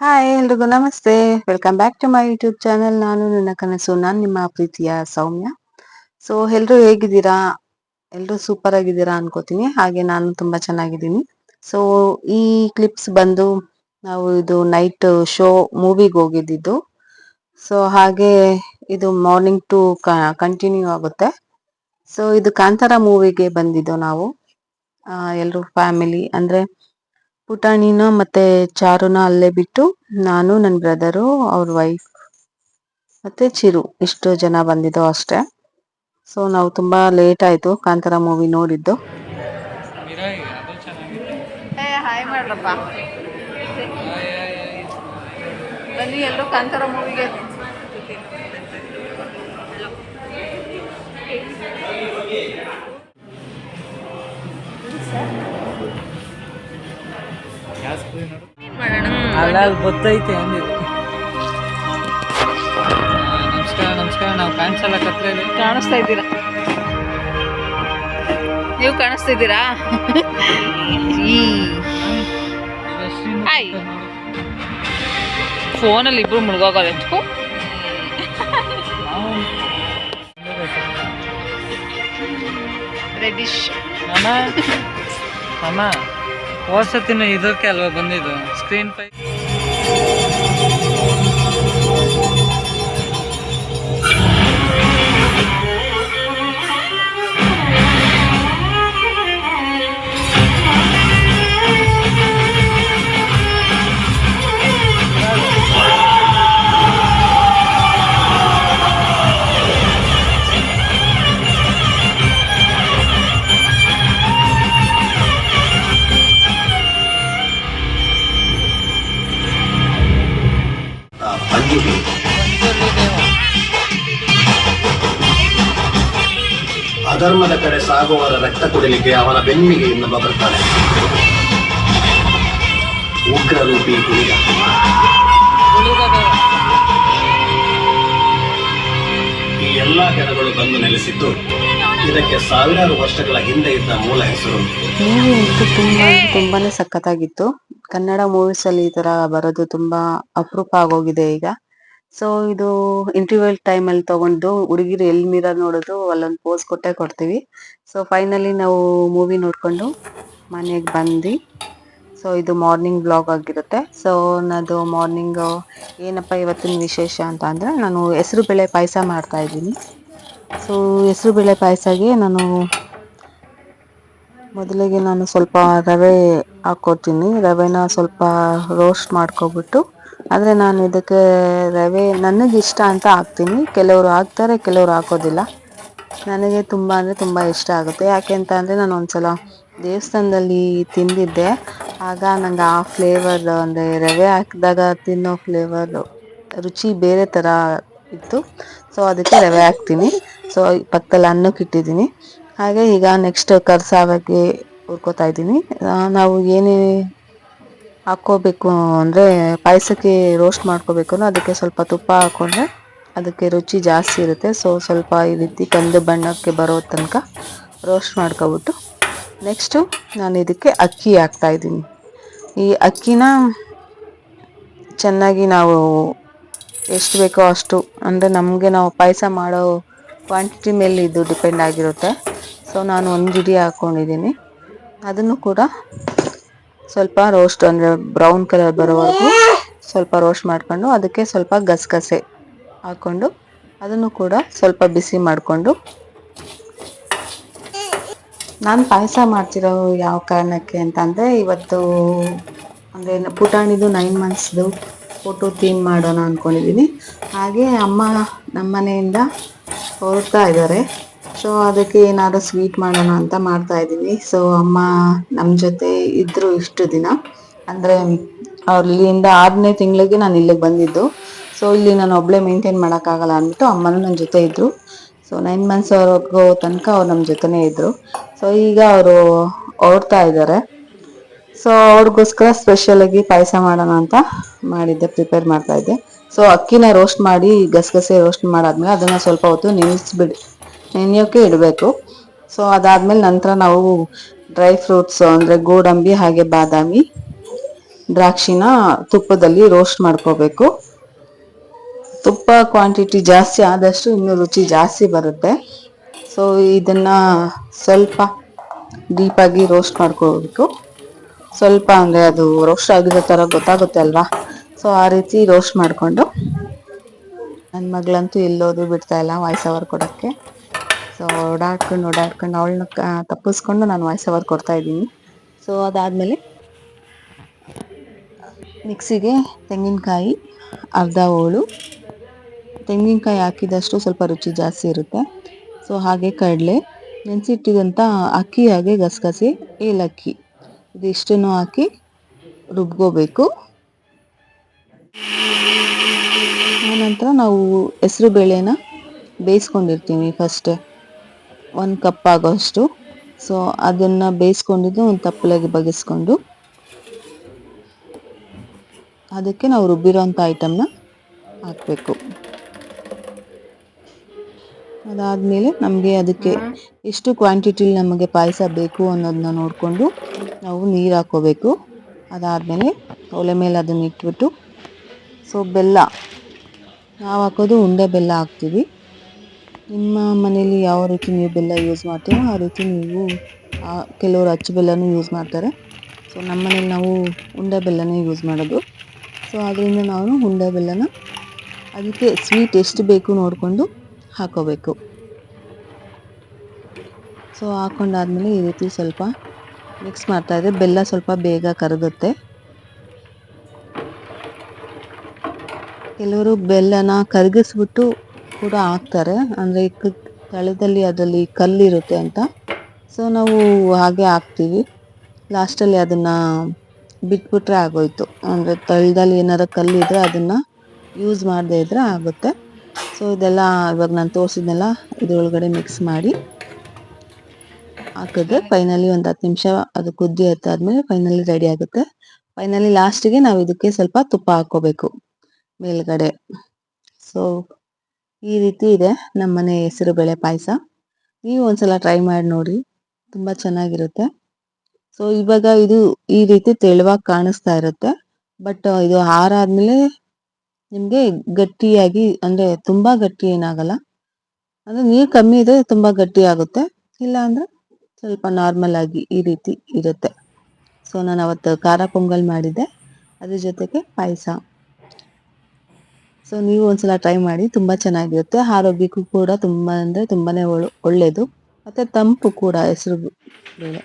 Hi ಎಲ್ರಿಗೂ ನಮಸ್ತೆ. Welcome back to my YouTube channel ನಾನು ನನ್ನ ಕನಸು, ನಾನು ನಿಮ್ಮ ಪ್ರೀತಿಯ ಸೌಮ್ಯ. ಸೊ ಎಲ್ಲರೂ ಹೇಗಿದ್ದೀರಾ? ಎಲ್ಲರೂ ಸೂಪರ್ ಆಗಿದ್ದೀರಾ ಅನ್ಕೋತೀನಿ. ಹಾಗೆ ನಾನು ತುಂಬ ಚೆನ್ನಾಗಿದ್ದೀನಿ. ಸೊ ಈ ಕ್ಲಿಪ್ಸ್ ಬಂದು ನಾವು ಇದು ನೈಟ್ ಶೋ ಮೂವಿಗೆ ಹೋಗಿದ್ದಿದ್ದು. ಸೊ ಹಾಗೆ ಇದು ಮಾರ್ನಿಂಗ್ ಟು ಕಂಟಿನ್ಯೂ ಆಗುತ್ತೆ. ಸೊ ಇದು ಕಾಂತಾರ ಮೂವಿಗೆ ಬಂದಿದ್ದು ನಾವು. ಎಲ್ಲರೂ ಫ್ಯಾಮಿಲಿ ಅಂದ್ರೆ ಪುಟಾಣಿನ ಮತ್ತೆ ಚಾರುನ ಅಲ್ಲೇ ಬಿಟ್ಟು ನಾನು ನನ್ನ ಬ್ರದರು ಅವ್ರ ವೈಫ್ ಮತ್ತೆ ಚಿರು ಇಷ್ಟು ಜನ ಬಂದಿದ್ದು ಅಷ್ಟೇ. ಸೊ ನಾವು ತುಂಬಾ ಲೇಟ್ ಆಯ್ತು ಕಾಂತಾರ ಮೂವಿ ನೋಡಿದ್ದು. ಬನ್ನಿ ಎಲ್ಲರೂ ಕಾಂತಾರ ಮೂವಿಗೆ ಅಲ್ಲ ಅಲ್ಲಿ ಗೊತ್ತೈತೆ ಅಂದಿ ನಮಸ್ಕಾರ ನಮಸ್ಕಾರ. ನಾವು ಕಾಣಿಸಲ್ಲ ಕತ್ಲೇಲಿ ಕಾಣಿಸ್ತಾ ಇದ್ದೀರಾ? ನೀವು ಕಾಣಿಸ್ತಿದ್ದೀರಾ ಇದ್ದೀರಾ? ಹಾಯ್. ಫೋನಲ್ಲಿ ಇಬ್ರು ಮುಳುಗೋಗೋದು ಎಷ್ಟು ರೆಡಿಶ್ ಅಮ್ಮ ಅಮ್ಮ ಹೋದ್ಸತಿನ ಇದಕ್ಕೆ ಅಲ್ವಾ ಬಂದಿದ್ದು? ಸ್ಕ್ರೀನ್ ಪೈ ಅಧರ್ಮದ ಕಡೆ ಸಾಗುವವರ ರಕ್ತ ಕುಡಿಲಿಕ್ಕೆ ಅವನ ಬೆನ್ನಿಗೆ ಇನ್ನೊಬ್ಬ ಬರ್ತಾನೆ. ಉಗ್ರ ರೂಪಿ ಹುಲಿಯ ಈ ಎಲ್ಲಾ ಗಣಗಳು ಬಂದು ನೆಲೆಸಿದ್ದು ಇದಕ್ಕೆ ಸಾವಿರಾರು ವರ್ಷಗಳ ಹಿಂದೆ ಇದ್ದ ಮೂಲ ಹೆಸರು. ಅಂತೂ ತುಂಬಾ, ತುಂಬಾನೇ ಸಖತ್ತಾಗಿತ್ತು. ಕನ್ನಡ ಮೂವೀಸ್ ಅಲ್ಲಿ ಈ ತರ ಬರೋದು ತುಂಬಾ ಅಪರೂಪ ಆಗೋಗಿದೆ ಈಗ. ಸೊ ಇದು ಇಂಟರ್ವ್ಯೂಲ್ ಟೈಮ್ ಅಲ್ಲಿ ತಗೊಂಡು ಹುಡುಗಿರು ಎಲ್ಲಿ ಮಿರರ್ ನೋಡೋದು, ಅಲ್ಲೊಂದು ಪೋಸ್ ಕೊಟ್ಟೆ ಕೊಡ್ತೀವಿ. ಸೊ ಫೈನಲಿ ನಾವು ಮೂವಿ ನೋಡಿಕೊಂಡು ಮನೆಗೆ ಬಂದು ಸೊ ಇದು ಮಾರ್ನಿಂಗ್ ಬ್ಲಾಗ್ ಆಗಿರುತ್ತೆ. ಸೊ ನನ್ನದು ಮಾರ್ನಿಂಗ್ ಏನಪ್ಪ ಇವತ್ತಿನ ವಿಶೇಷ ಅಂತ ಅಂದರೆ ನಾನು ಹೆಸರು ಬೇಳೆ ಪಾಯಸ ಮಾಡ್ತಾ ಇದ್ದೀನಿ. ಸೊ ಹೆಸರು ಬೇಳೆ ಪಾಯಸಗೆ ನಾನು ಮೊದಲಿಗೆ ನಾನು ಸ್ವಲ್ಪ ರವೆ ಹಾಕ್ಕೋತೀನಿ ರವೆನ ಸ್ವಲ್ಪ ರೋಸ್ಟ್ ಮಾಡ್ಕೊಬಿಟ್ಟು ಆದರೆ ನಾನು ಇದಕ್ಕೆ ರವೆ ನನಗೆ ಇಷ್ಟ ಅಂತ ಹಾಕ್ತೀನಿ. ಕೆಲವರು ಹಾಕ್ತಾರೆ, ಕೆಲವರು ಹಾಕೋದಿಲ್ಲ. ನನಗೆ ತುಂಬ ಅಂದರೆ ತುಂಬ ಇಷ್ಟ ಆಗುತ್ತೆ. ಯಾಕೆ ಅಂತ ಅಂದರೆ ನಾನು ಒಂದ್ಸಲ ದೇವಸ್ಥಾನದಲ್ಲಿ ತಿಂದಿದ್ದೆ. ಆಗ ನಂಗೆ ಆ ಫ್ಲೇವರ್ ಅಂದರೆ ರವೆ ಹಾಕಿದಾಗ ತಿನ್ನೋ ಫ್ಲೇವರ್ ರುಚಿ ಬೇರೆ ಥರ ಇತ್ತು. ಸೊ ಅದಕ್ಕೆ ರವೆ ಹಾಕ್ತೀನಿ. ಸೊ ಪಕ್ಕದಲ್ಲಿ ಅನ್ನಕ್ಕೆ ಇಟ್ಟಿದ್ದೀನಿ. ಹಾಗೆ ಈಗ ನೆಕ್ಸ್ಟ್ ಕರ್ಸಾವಕ್ಕೆ ಹುರ್ಕೋತಾ ಇದ್ದೀನಿ. ನಾವು ಏನೇ ಹಾಕ್ಕೋಬೇಕು ಅಂದರೆ ಪಾಯಸಕ್ಕೆ ರೋಸ್ಟ್ ಮಾಡ್ಕೋಬೇಕು ಅದಕ್ಕೆ ಸ್ವಲ್ಪ ತುಪ್ಪ ಹಾಕೊಂಡ್ರೆ ಅದಕ್ಕೆ ರುಚಿ ಜಾಸ್ತಿ ಇರುತ್ತೆ. ಸೊ ಸ್ವಲ್ಪ ಈ ರೀತಿ ಕಂದು ಬಣ್ಣಕ್ಕೆ ಬರೋ ತನಕ ರೋಸ್ಟ್ ಮಾಡ್ಕೊಬಿಟ್ಟು ನೆಕ್ಸ್ಟು ನಾನು ಇದಕ್ಕೆ ಅಕ್ಕಿ ಹಾಕ್ತಾ ಇದ್ದೀನಿ. ಈ ಅಕ್ಕಿನ ಚೆನ್ನಾಗಿ ನಾವು ಎಷ್ಟು ಬೇಕೋ ಅಷ್ಟು, ಅಂದರೆ ನಮಗೆ ನಾವು ಪಾಯಸ ಮಾಡೋ ಕ್ವಾಂಟಿಟಿ ಮೇಲೆ ಇದು ಡಿಪೆಂಡ್ ಆಗಿರುತ್ತೆ. ಸೊ ನಾನು ಒಂದು ಗಿಡಿ ಹಾಕ್ಕೊಂಡಿದ್ದೀನಿ ಅದನ್ನು ಕೂಡ ಸ್ವಲ್ಪ ರೋಸ್ಟ್ ಅಂದರೆ ಬ್ರೌನ್ ಕಲರ್ ಬರೋವರೆಗೂ ಸ್ವಲ್ಪ ರೋಸ್ಟ್ ಮಾಡ್ಕೊಂಡು ಅದಕ್ಕೆ ಸ್ವಲ್ಪ ಗಸಗಸೆ ಹಾಕ್ಕೊಂಡು ಅದನ್ನು ಕೂಡ ಸ್ವಲ್ಪ ಬಿಸಿ ಮಾಡಿಕೊಂಡು. ನಾನು ಪಾಯಸ ಮಾಡ್ತಿರೋ ಯಾವ ಕಾರಣಕ್ಕೆ ಅಂತ ಅಂದರೆ ಇವತ್ತು ಅಂದರೆ ಪುಟಾಣಿದು ನೈನ್ ಮಂತ್ಸ್ದು ಫೋಟೋ ಥೀಮ್ ಮಾಡೋಣ ಅಂದ್ಕೊಂಡಿದ್ದೀನಿ ಹಾಗೆ ಅಮ್ಮ ನಮ್ಮ ಮನೆಯಿಂದ ಹೊರಡ್ತಾ ಇದ್ದಾರೆ. ಸೊ ಅದಕ್ಕೆ ಏನಾದ್ರು ಸ್ವೀಟ್ ಮಾಡೋಣ ಅಂತ ಮಾಡ್ತಾ ಇದ್ದೀನಿ. ಸೊ ಅಮ್ಮ ನಮ್ಮ ಜೊತೆ ಇದ್ರು ಇಷ್ಟು ದಿನ. ಅಂದರೆ ಅಲ್ಲಿಂದ ಆರನೇ ತಿಂಗಳಿಗೆ ನಾನು ಇಲ್ಲಿಗೆ ಬಂದಿದ್ದು. ಸೊ ಇಲ್ಲಿ ನಾನು ಒಬ್ಬಳೇ ಮೇಂಟೈನ್ ಮಾಡೋಕ್ಕಾಗಲ್ಲ ಅಂದ್ಬಿಟ್ಟು ಅಮ್ಮನೂ ನನ್ನ ಜೊತೆ ಇದ್ದರು ಸೊ ನೈನ್ ಮಂತ್ಸ್ ಅವ್ರಿಗೋ ತನಕ ಅವ್ರು ನಮ್ಮ ಜೊತೆನೇ ಇದ್ದರು ಸೊ ಈಗ ಅವರು ಓಡ್ತಾ ಇದ್ದಾರೆ ಸೊ ಅವ್ರಿಗೋಸ್ಕರ ಸ್ಪೆಷಲ್ ಆಗಿ ಪಾಯಸ ಮಾಡೋಣ ಅಂತ ಮಾಡಿದ್ದೆ ಪ್ರಿಪೇರ್ ಮಾಡ್ತಾ ಇದ್ದೆ. ಸೊ ಅಕ್ಕಿನ ರೋಸ್ಟ್ ಮಾಡಿ ಗಸಗಸೆ ರೋಸ್ಟ್ ಮಾಡಾದ್ಮೇಲೆ ಅದನ್ನ ಸ್ವಲ್ಪ ಹೊತ್ತು ನೆನೆಸ್ಬಿಡಿ ನೆನೆಯೋಕೆ ಇಡಬೇಕು. ಸೊ ಅದಾದ್ಮೇಲೆ ನಂತರ ನಾವು ಡ್ರೈ ಫ್ರೂಟ್ಸ್ ಅಂದರೆ ಗೋಡಂಬಿ ಹಾಗೆ ಬಾದಾಮಿ, ದ್ರಾಕ್ಷಿನ ತುಪ್ಪದಲ್ಲಿ ರೋಸ್ಟ್ ಮಾಡ್ಕೋಬೇಕು. ತುಪ್ಪ ಕ್ವಾಂಟಿಟಿ ಜಾಸ್ತಿ ಆದಷ್ಟು ಇನ್ನೂ ರುಚಿ ಜಾಸ್ತಿ ಬರುತ್ತೆ. ಸೊ ಇದನ್ನು ಸ್ವಲ್ಪ ಡೀಪಾಗಿ ರೋಸ್ಟ್ ಮಾಡ್ಕೋಬೇಕು. ಸ್ವಲ್ಪ ಅಂದರೆ ಅದು ರೋಸ್ಟ್ ಆಗಿರೋ ಥರ ಗೊತ್ತಾಗುತ್ತೆ ಅಲ್ವಾ? ಸೊ ಆ ರೀತಿ ರೋಸ್ಟ್ ಮಾಡಿಕೊಂಡು ನನ್ನ ಮಗಳಂತೂ ಎಲ್ಲೋದು ಬಿಡ್ತಾಯಿಲ್ಲ ವಾಯ್ಸ್ ಅವರ್ ಕೊಡೋಕ್ಕೆ. ಸೊ ಓಡಾಡ್ಕೊಂಡು ಓಡಾಡ್ಕೊಂಡು ಅವಳನ್ನ ತಪ್ಪಿಸ್ಕೊಂಡು ನಾನು ವಾಯ್ಸ್ ಓವರ್ ಕೊಡ್ತಾ ಇದ್ದೀನಿ. ಸೊ ಅದಾದಮೇಲೆ ಮಿಕ್ಸಿಗೆ ತೆಂಗಿನಕಾಯಿ, ಅರ್ಧ ಹೋಳು. ತೆಂಗಿನಕಾಯಿ ಹಾಕಿದಷ್ಟು ಸ್ವಲ್ಪ ರುಚಿ ಜಾಸ್ತಿ ಇರುತ್ತೆ. ಸೊ ಹಾಗೆ ಕಡಲೆ ನೆನೆಸಿಟ್ಟಿದಂಥ ಅಕ್ಕಿ ಹಾಗೆ ಗಸಗಸೆ, ಏಲಕ್ಕಿ. ಇದಿಷ್ಟನ್ನು ಹಾಕಿ ರುಬ್ಕೋಬೇಕು. ಆನಂತರ ನಾವು ಹೆಸರು ಬೇಳೆನ ಬೇಯಿಸ್ಕೊಂಡಿರ್ತೀನಿ ಫಸ್ಟೇ ಒಂದು ಕಪ್ ಆಗೋಷ್ಟು. ಸೊ ಅದನ್ನು ಬೇಯಿಸ್ಕೊಂಡಿದ್ದು ಒಂದು ತಪ್ಪಲಾಗಿ ಬಗೆಸ್ಕೊಂಡು. ಅದಕ್ಕೆ ನಾವು ರುಬ್ಬಿರೋಂಥ ಐಟಮ್ನ ಹಾಕಬೇಕು. ಅದಾದಮೇಲೆ ನಮಗೆ ಅದಕ್ಕೆ ಎಷ್ಟು ಕ್ವಾಂಟಿಟಿಲಿ ನಮಗೆ ಪಾಯಸ ಬೇಕು ಅನ್ನೋದನ್ನ ನೋಡಿಕೊಂಡು ನಾವು ನೀರು ಹಾಕೋಬೇಕು. ಅದಾದಮೇಲೆ ಒಲೆ ಮೇಲೆ ಅದನ್ನು ಇಟ್ಬಿಟ್ಟು ಸೊ ಬೆಲ್ಲ. ನಾವು ಹಾಕೋದು ಉಂಡೆ ಬೆಲ್ಲ ಹಾಕ್ತೀವಿ. ನಿಮ್ಮ ಮನೇಲಿ ಯಾವ ರೀತಿ ನೀವು ಬೆಲ್ಲ ಯೂಸ್ ಮಾಡ್ತೀರೋ ಆ ರೀತಿ ನೀವು ಕೆಲವರು ಅಚ್ಚು ಬೆಲ್ಲನೂ ಯೂಸ್ ಮಾಡ್ತಾರೆ. ಸೊ ನಮ್ಮ ಮನೇಲಿ ನಾವು ಉಂಡೆ ಬೆಲ್ಲನೇ ಯೂಸ್ ಮಾಡೋದು. ಸೊ ಅದರಿಂದ ನಾವು ಉಂಡೆ ಬೆಲ್ಲನ ಅದಕ್ಕೆ ಸ್ವೀಟ್ ಎಷ್ಟು ಬೇಕು ನೋಡಿಕೊಂಡು ಹಾಕೋಬೇಕು. ಸೊ ಹಾಕೊಂಡಾದ್ಮೇಲೆ ಈ ರೀತಿ ಸ್ವಲ್ಪ ಮಿಕ್ಸ್ ಮಾಡ್ತಾ ಇದ್ರೆ ಬೆಲ್ಲ ಸ್ವಲ್ಪ ಬೇಗ ಕರಗುತ್ತೆ. ಕೆಲವರು ಬೆಲ್ಲನ ಕರಗಿಸ್ಬಿಟ್ಟು ಕೂಡ ಹಾಕ್ತಾರೆ. ಅಂದರೆ ತಳದಲ್ಲಿ ಅದರಲ್ಲಿ ಕಲ್ಲಿರುತ್ತೆ ಅಂತ. ಸೊ ನಾವು ಹಾಗೆ ಹಾಕ್ತೀವಿ. ಲಾಸ್ಟಲ್ಲಿ ಅದನ್ನು ಬಿಟ್ಬಿಟ್ರೆ ಆಗೋಯ್ತು. ಅಂದರೆ ತಳದಲ್ಲಿ ಏನಾರು ಕಲ್ಲಿದ್ರೆ ಅದನ್ನು ಯೂಸ್ ಮಾಡದೇ ಇದ್ದರೆ ಆಗುತ್ತೆ. ಸೊ ಇದೆಲ್ಲ ಇವಾಗ ನಾನು ತೋರಿಸಿದ್ನೆಲ್ಲ ಇದರೊಳಗಡೆ ಮಿಕ್ಸ್ ಮಾಡಿ ಹಾಕಿದ್ರೆ ಫೈನಲಿ ಒಂದು ಹತ್ತು ನಿಮಿಷ ಅದು ಕುದ್ದಿ ಹತ್ತಾದ್ಮೇಲೆ ಫೈನಲಿ ರೆಡಿ ಆಗುತ್ತೆ. ಫೈನಲಿ ಲಾಸ್ಟಿಗೆ ನಾವು ಇದಕ್ಕೆ ಸ್ವಲ್ಪ ತುಪ್ಪ ಹಾಕ್ಕೋಬೇಕು ಮೇಲ್ಗಡೆ. ಸೊ ಈ ರೀತಿ ಇದೆ ನಮ್ಮನೆ ಹೆಸರು ಬೇಳೆ ಪಾಯಸ. ನೀವು ಒಂದ್ಸಲ ಟ್ರೈ ಮಾಡಿ ನೋಡಿ, ತುಂಬ ಚೆನ್ನಾಗಿರುತ್ತೆ. ಸೊ ಇವಾಗ ಇದು ಈ ರೀತಿ ತೆಳುವಾಗಿ ಕಾಣಿಸ್ತಾ ಇರುತ್ತೆ. ಬಟ್ ಇದು ಆರಾದ್ಮೇಲೆ ನಿಮಗೆ ಗಟ್ಟಿಯಾಗಿ, ಅಂದರೆ ತುಂಬ ಗಟ್ಟಿ ಏನಾಗಲ್ಲ. ಅಂದರೆ ನೀರು ಕಮ್ಮಿ ಇದೆ ತುಂಬ ಗಟ್ಟಿ ಆಗುತ್ತೆ. ಇಲ್ಲ ಅಂದರೆ ಸ್ವಲ್ಪ ನಾರ್ಮಲ್ ಆಗಿ ಈ ರೀತಿ ಇರುತ್ತೆ. ಸೊ ನಾನು ಅವತ್ತು ಖಾರ ಪೊಂಗಲ್ ಮಾಡಿದ್ದೆ. ಅದ್ರ ಜೊತೆಗೆ ಪಾಯಸ. ಸೊ ನೀವು ಒಂದ್ಸಲ ಟ್ರೈ ಮಾಡಿ, ತುಂಬ ಚೆನ್ನಾಗಿರುತ್ತೆ. ಆರೋಗ್ಯಕ್ಕೂ ಕೂಡ ತುಂಬ ಅಂದರೆ ತುಂಬಾ ಒಳ್ಳೆಯದು ಮತ್ತು ತಂಪು ಕೂಡ ಹೆಸರು ಬೇಳೆ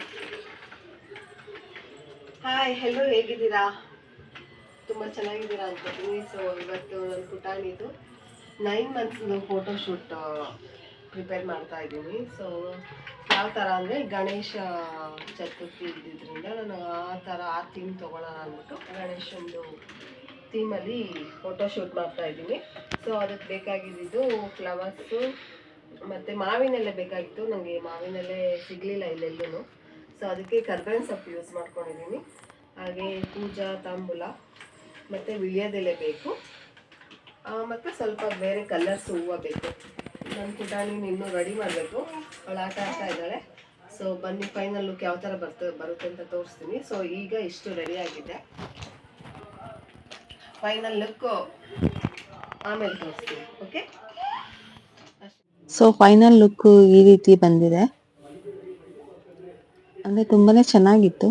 ಹಾಯ್ ಹೆಲೋ ಹೇಗಿದ್ದೀರಾ? ತುಂಬ ಚೆನ್ನಾಗಿದ್ದೀರಾ ಅನ್ಕೋತೀನಿ ಸೊ ಇವತ್ತು ನನ್ನ ಪುಟಾಣಿದು ನೈನ್ ಮಂತ್ಸ್ದು ಫೋಟೋ ಶೂಟ್ ಪ್ರಿಪೇರ್ ಮಾಡ್ತಾ ಇದ್ದೀನಿ. ಸೊ ಯಾವ ಥರ ಅಂದರೆ ಗಣೇಶ ಚತುರ್ಥಿ ಇದ್ದಿದ್ದರಿಂದ ನಾನು ಆ ಥರ ಆ ಥೀಮ್ ತೊಗೊಳ್ಳೋಣ ಅಂದ್ಬಿಟ್ಟು ಗಣೇಶಂದು ಥೀಮಲ್ಲಿ ಫೋಟೋ ಶೂಟ್ ಮಾಡ್ತಾ ಇದ್ದೀನಿ. ಸೊ ಅದಕ್ಕೆ ಬೇಕಾಗಿದ್ದು ಫ್ಲವರ್ಸು ಮತ್ತು ಮಾವಿನೆಲೆ ಬೇಕಾಗಿತ್ತು. ನನಗೆ ಮಾವಿನೆಲೆ ಸಿಗಲಿಲ್ಲ ಇಲ್ಲೆಲ್ಲೂ ಸೊ ಅದಕ್ಕೆ ಕರ್ಬೇವಿನ ಸೊಪ್ಪು ಯೂಸ್ ಮಾಡ್ಕೊಂಡಿದ್ದೀನಿ. ಹಾಗೆ ಪೂಜಾ, ತಾಂಬೂಲ, ಮತ್ತು ವಿಳ್ಯದೆಲೆ ಬೇಕು. ಮತ್ತು ಸ್ವಲ್ಪ ಬೇರೆ ಕಲರ್ಸ್ ಹೂವು ಬೇಕು. ನನ್ನ ಪುಟಾಣಿ ಇನ್ನೂ ರೆಡಿ ಮಾಡಬೇಕು. ಅವಳು ಆಟ ಆಡ್ತಾ ಇದ್ದಾಳೆ. ಸೊ ಬನ್ನಿ ಫೈನಲ್ ಲುಕ್ ಯಾವ ಥರ ಬರ್ತ ಬರುತ್ತೆ ಅಂತ ತೋರಿಸ್ತೀನಿ. ಸೊ ಈಗ ಇಷ್ಟು ರೆಡಿ ಆಗಿದೆ. ಫೈನಲ್ ಲುಕ್ಕು ಆಮೇಲೆ ತೋರಿಸ್ತೀನಿ ಓಕೆ ಸೊ ಫೈನಲ್ ಲುಕ್ ಈ ರೀತಿ ಬಂದಿದೆ. ಅಂದರೆ ತುಂಬಾ ಚೆನ್ನಾಗಿತ್ತು.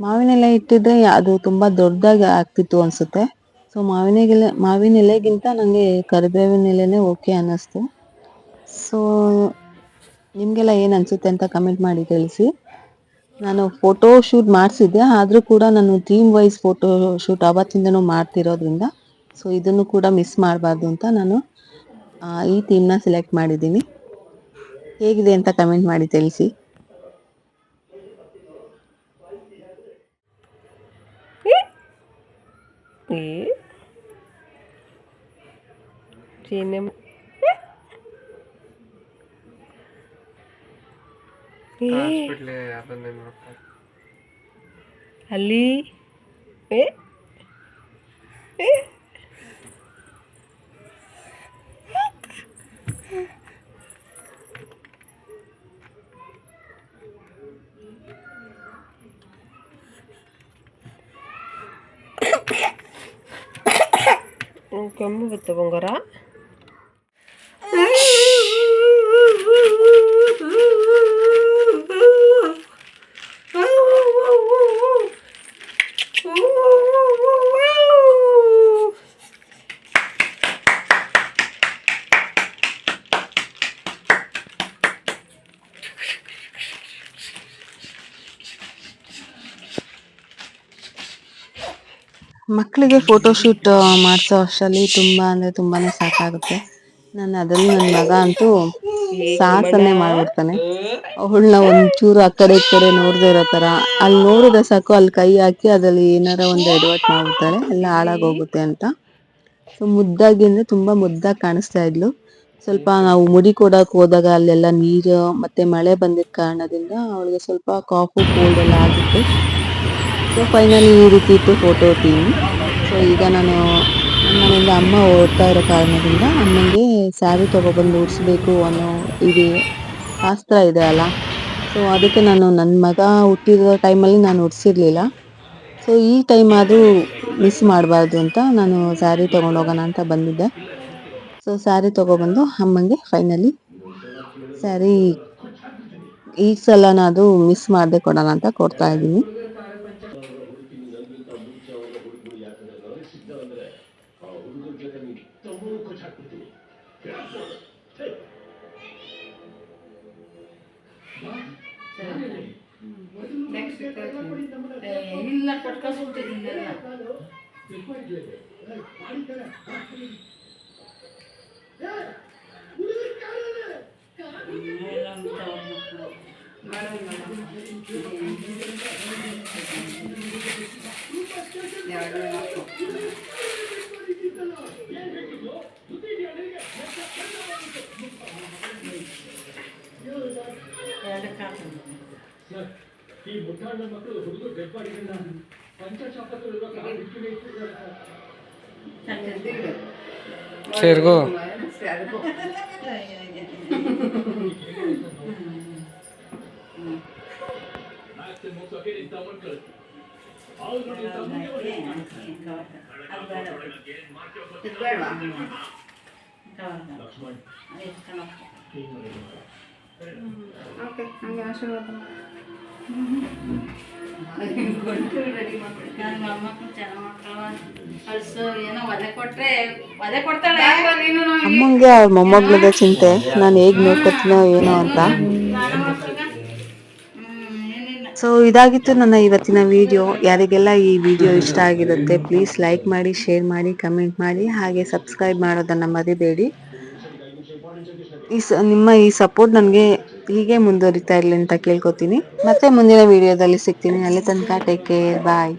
ಮಾವಿನೆಲೆ ಇಟ್ಟಿದ್ರೆ ಅದು ತುಂಬ ದೊಡ್ಡದಾಗಿ ಆಗ್ತಿತ್ತು ಅನಿಸುತ್ತೆ. ಸೊ ಮಾವಿನ ಮಾವಿನ ಎಲೆಗಿಂತ ನನಗೆ ಕರಿಬೇವಿನ ಎಲೆನೇ ಓಕೆ ಅನ್ನಿಸ್ತು. ಸೊ ನಿಮಗೆಲ್ಲ ಏನು ಅನಿಸುತ್ತೆ ಅಂತ ಕಮೆಂಟ್ ಮಾಡಿ ತಿಳಿಸಿ. ನಾನು ಫೋಟೋ ಶೂಟ್ ಮಾಡಿಸಿದ್ದೆ ಆದರೂ ಕೂಡ ನಾನು ಥೀಮ್ ವೈಸ್ ಫೋಟೋ ಶೂಟ್ ಅವತ್ತಿಂದನೂ ಮಾಡ್ತಿರೋದ್ರಿಂದ ಸೊ ಇದನ್ನು ಕೂಡ ಮಿಸ್ ಮಾಡಬಾರ್ದು ಅಂತ ನಾನು ಈ ಥೀಮ್ನ ಸೆಲೆಕ್ಟ್ ಮಾಡಿದ್ದೀನಿ ಹೇಗಿದೆ ಅಂತ ಕಮೆಂಟ್ ಮಾಡಿ ತಿಳಿಸಿ ಏ ಹಾಸ್ಪಿಟ್ಲಿಗೆ ಅದನ್ನೇ ನೋಡ್ತಾರೆ ಅಲ್ಲಿ ಏ ಏ ಕೆಮ್ಮು ಬಿತ್ತು ಮಕ್ಕಳಿಗೆ ಫೋಟೋಶೂಟ್ ಮಾಡಿಸೋ ಅಷ್ಟರಲ್ಲಿ ತುಂಬ ಅಂದರೆ ತುಂಬಾನೇ ಸಾಕಾಗುತ್ತೆ. ನಾನು ಅದನ್ನು ನನ್ನ ಮಗ ಅಂತೂ ಸಾಹಸನ್ನೇ ಮಾಡಿಬಿಡ್ತಾನೆ. ಅವಳನ್ನ ಒಂಚೂರು ಆ ಕಡೆ ಈ ಕಡೆ ನೋಡದೆ ಇರೋ ಥರ. ಅಲ್ಲಿ ನೋಡಿದ್ರೆ ಸಾಕು, ಅಲ್ಲಿ ಕೈ ಹಾಕಿ ಅದರಲ್ಲಿ ಏನಾರ ಒಂದು ಎಡವಟ್ ಮಾಡ್ಬಿಡ್ತಾರೆ. ಎಲ್ಲ ಹಾಳಾಗೋಗುತ್ತೆ ಅಂತ. ಸೊ ಮುದ್ದಾಗಿ ಅಂದರೆ ತುಂಬ ಮುದ್ದಾಗಿ ಕಾಣಿಸ್ತಾ ಇದ್ಲು. ಸ್ವಲ್ಪ ನಾವು ಮುಡಿ ಕೊಡೋಕೆ ಹೋದಾಗ ಅಲ್ಲೆಲ್ಲ ನೀರು ಮತ್ತು ಮಳೆ ಬಂದಿದ್ದ ಕಾರಣದಿಂದ ಅವಳಿಗೆ ಸ್ವಲ್ಪ ಕಾಫು ಕೋಲ್ಡ್ ಎಲ್ಲ ಆಗಿತ್ತು. ಸೊ ಫೈನಲಿ ಈ ರೀತಿ ಇತ್ತು ಫೋಟೋ ತೀನಿ ಸೊ ಈಗ ನಾನು ನನ್ನ ಮನೆಯಿಂದ ಅಮ್ಮ ಓದ್ತಾ ಇರೋ ಕಾರಣದಿಂದ ಅಮ್ಮನಿಗೆ ಸ್ಯಾರಿ ತೊಗೊಬಂದು ಉಡಿಸ್ಬೇಕು ಅನ್ನೋ ಇದು ಶಾಸ್ತ್ರ ಇದೆ ಅಲ್ಲ? ಸೊ ಅದಕ್ಕೆ ನಾನು ನನ್ನ ಮಗ ಹುಟ್ಟಿರೋ ಟೈಮಲ್ಲಿ ನಾನು ಉಡಿಸಿರ್ಲಿಲ್ಲ. ಸೊ ಈ ಟೈಮ್ ಆದರೂ ಮಿಸ್ ಮಾಡಬಾರ್ದು ಅಂತ ನಾನು ಸ್ಯಾರಿ ತೊಗೊಂಡೋಗೋಣ ಅಂತ ಬಂದಿದ್ದೆ. ಸೊ ಸ್ಯಾರಿ ತೊಗೊಬಂದು ಅಮ್ಮನಿಗೆ ಫೈನಲಿ ಸ್ಯಾರಿ ಈ ಸಲನಾದರೂ ಮಿಸ್ ಮಾಡದೆ ಕೊಡೋಣ ಅಂತ ಕೊಡ್ತಾ ಇದ್ದೀನಿ. ಇಲ್ಲ ಕಟ್ಕೊಸ್ಬಿಟ್ಟಿದ್ದೀನಲ್ಲ ಎರಡಕ್ಕೆ ಸೇರ್ಗೋ ಓಕೆ ಹಂಗೆ ಆಶೀರ್ವಾದ ನನ್ನ ಅಮ್ಮಂಗೆ ಚಿಂತೆ, ನಾನು ಹೇಗೆ ನೋಡ್ಕೊತೀನೋ ಏನೋ ಅಂತ. ಸೊ ಇದಾಗಿತ್ತು ನನ್ನ ಇವತ್ತಿನ ವಿಡಿಯೋ ಯಾರಿಗೆಲ್ಲ ಈ ವಿಡಿಯೋ ಇಷ್ಟ ಆಗಿರುತ್ತೆ ಪ್ಲೀಸ್ ಲೈಕ್ ಮಾಡಿ ಶೇರ್ ಮಾಡಿ ಕಮೆಂಟ್ ಮಾಡಿ, ಹಾಗೆ ಸಬ್ಸ್ಕ್ರೈಬ್ ಮಾಡೋದನ್ನ ಮರಿಬೇಡಿ. ಈ ಸ, ನಿಮ್ಮ ಈ ಸಪೋರ್ಟ್ ನನಗೆ ಹೀಗೆ ಮುಂದುವರಿತಾ ಇರಲಿ ಅಂತ ಕೇಳ್ಕೊತೀನಿ. ಮತ್ತೆ ಮುಂದಿನ ವಿಡಿಯೋದಲ್ಲಿ ಸಿಗ್ತೀನಿ. ಅಲ್ಲಿ ತನಕ ಟೇಕ್ ಕೇರ್ ಬಾಯ್